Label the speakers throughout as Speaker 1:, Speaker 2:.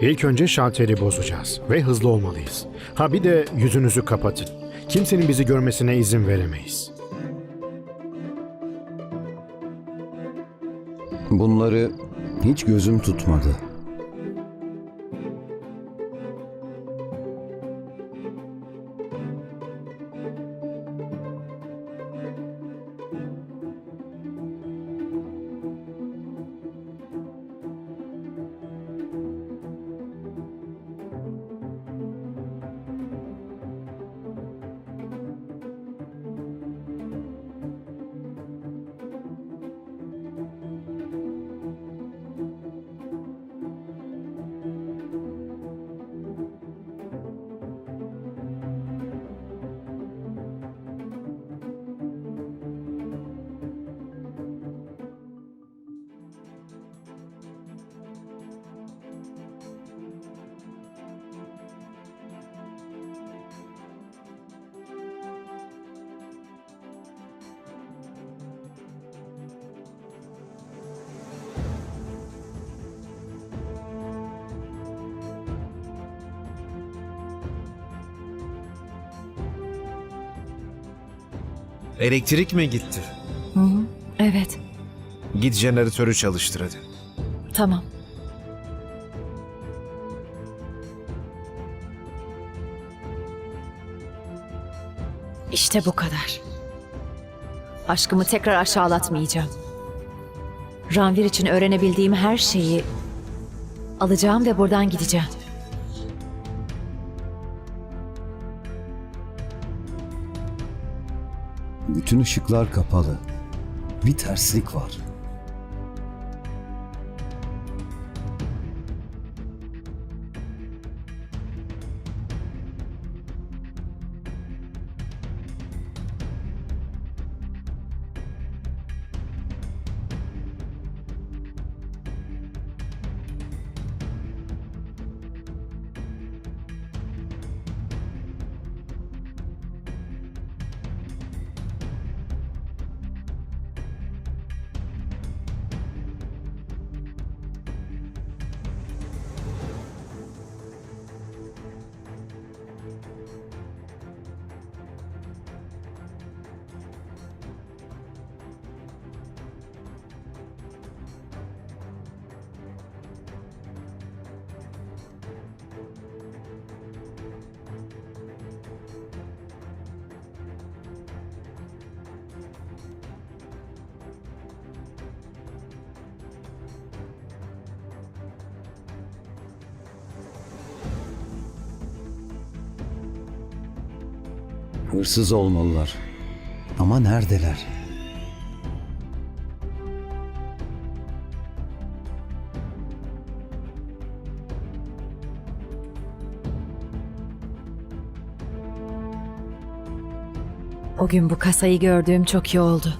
Speaker 1: İlk önce şalteri bozacağız ve hızlı olmalıyız. Ha bir de yüzünüzü kapatın. Kimsenin bizi görmesine izin veremeyiz.
Speaker 2: Bunları hiç gözüm tutmadı.
Speaker 3: Elektrik mi gitti?
Speaker 4: Evet,
Speaker 3: Git jeneratörü çalıştır hadi.
Speaker 4: tamam. İşte bu kadar. Aşkımı tekrar aşağılatmayacağım. Ranvir için öğrenebildiğim her şeyi alacağım ve buradan gideceğim.
Speaker 2: Bütün ışıklar kapalı. Bir terslik var. Hırsız olmalılar. Ama neredeler?
Speaker 4: O gün bu kasayı gördüğüm çok iyi oldu.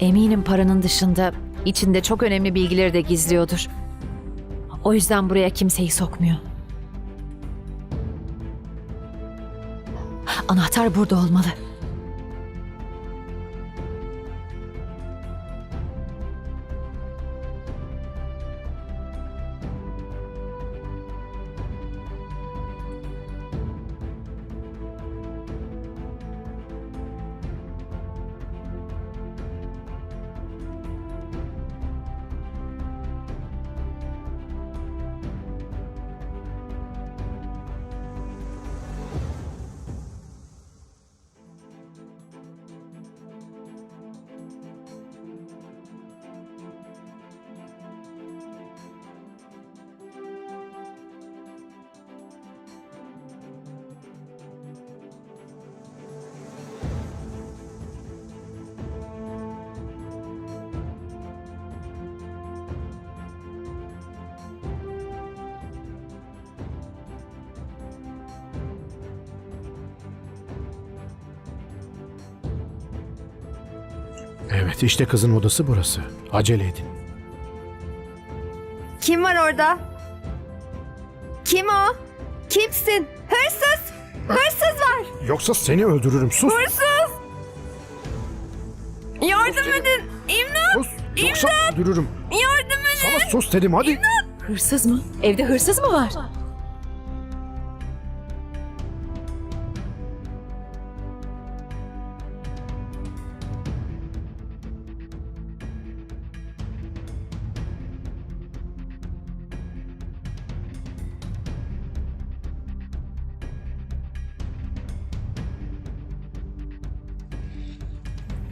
Speaker 4: Eminim paranın dışında içinde çok önemli bilgileri de gizliyordur. O yüzden buraya kimseyi sokmuyor. Anahtar burada olmalı.
Speaker 1: Evet işte kızın odası burası. Acele edin.
Speaker 5: Kim var orada? Kim o? Kimsin? Hırsız! Hırsız var!
Speaker 1: Yoksa seni öldürürüm. Sus.
Speaker 5: Hırsız! Yardım edin! İmdat!
Speaker 1: Sus. Yoksa öldürürüm.
Speaker 5: Yardım edin!
Speaker 1: Sana sus dedim hadi.
Speaker 4: Hırsız mı? Evde hırsız mı var?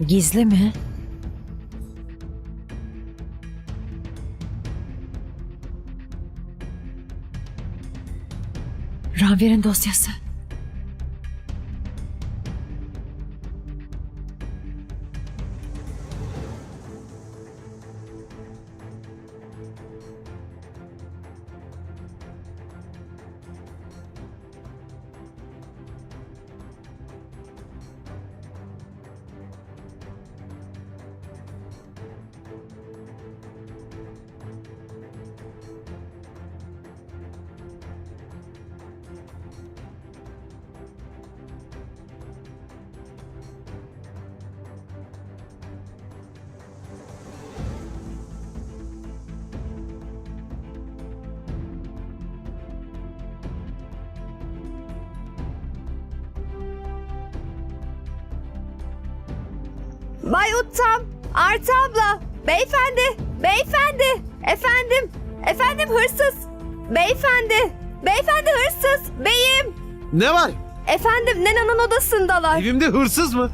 Speaker 4: Gizli mi? Ranvir'in dosyası.
Speaker 5: Bay Uttam, Arta abla, beyefendi, beyefendi, efendim, efendim hırsız, beyefendi, beyefendi hırsız, beyim,
Speaker 3: Ne var?
Speaker 5: efendim Nena'nın odasındalar.
Speaker 3: Evimde hırsız mı?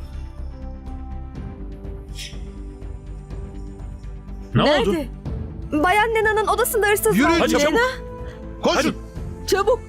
Speaker 1: Ne oldu?
Speaker 4: Nerede?
Speaker 5: Bayan Nena'nın odasında hırsız
Speaker 3: Yürü,
Speaker 5: var.
Speaker 3: hadi çabuk.
Speaker 5: Nena,
Speaker 3: Koşun.
Speaker 4: Çabuk.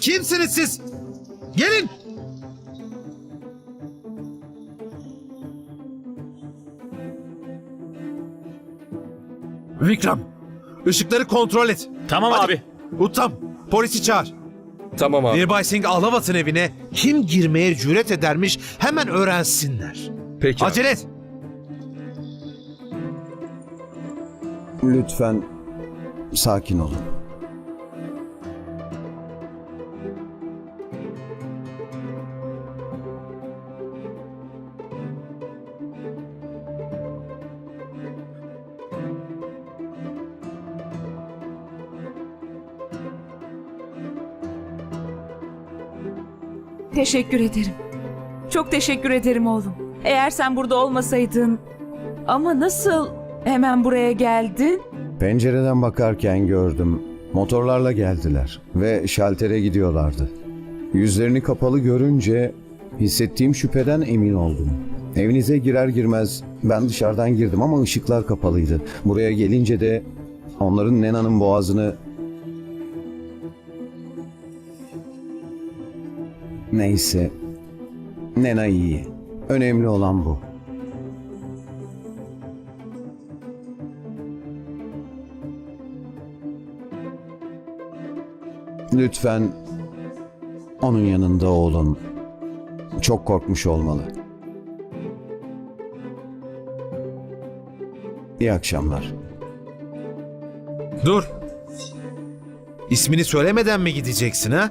Speaker 3: Kimsiniz siz? Gelin. Vikram, ışıkları kontrol et.
Speaker 6: Tamam
Speaker 3: Hadi.
Speaker 6: abi.
Speaker 3: Uttam, polisi çağır.
Speaker 6: Tamam abi.
Speaker 3: Birbay Singh Alavat'ın evine kim girmeye cüret edermiş hemen öğrensinler.
Speaker 6: Peki. abi.
Speaker 3: Acele et.
Speaker 2: Lütfen sakin olun.
Speaker 7: Teşekkür ederim. Çok teşekkür ederim oğlum. Eğer sen burada olmasaydın... Ama nasıl hemen buraya geldin?
Speaker 2: Pencereden bakarken gördüm. Motorlarla geldiler ve şaltere gidiyorlardı. Yüzlerini kapalı görünce hissettiğim şüpheden emin oldum. Evinize girer girmez ben dışarıdan girdim ama ışıklar kapalıydı. Buraya gelince de onların Nena'nın boğazını Neyse. Nena iyi. Önemli olan bu. Lütfen onun yanında olun. Çok korkmuş olmalı. İyi akşamlar.
Speaker 3: Dur. İsmini söylemeden mi gideceksin ha?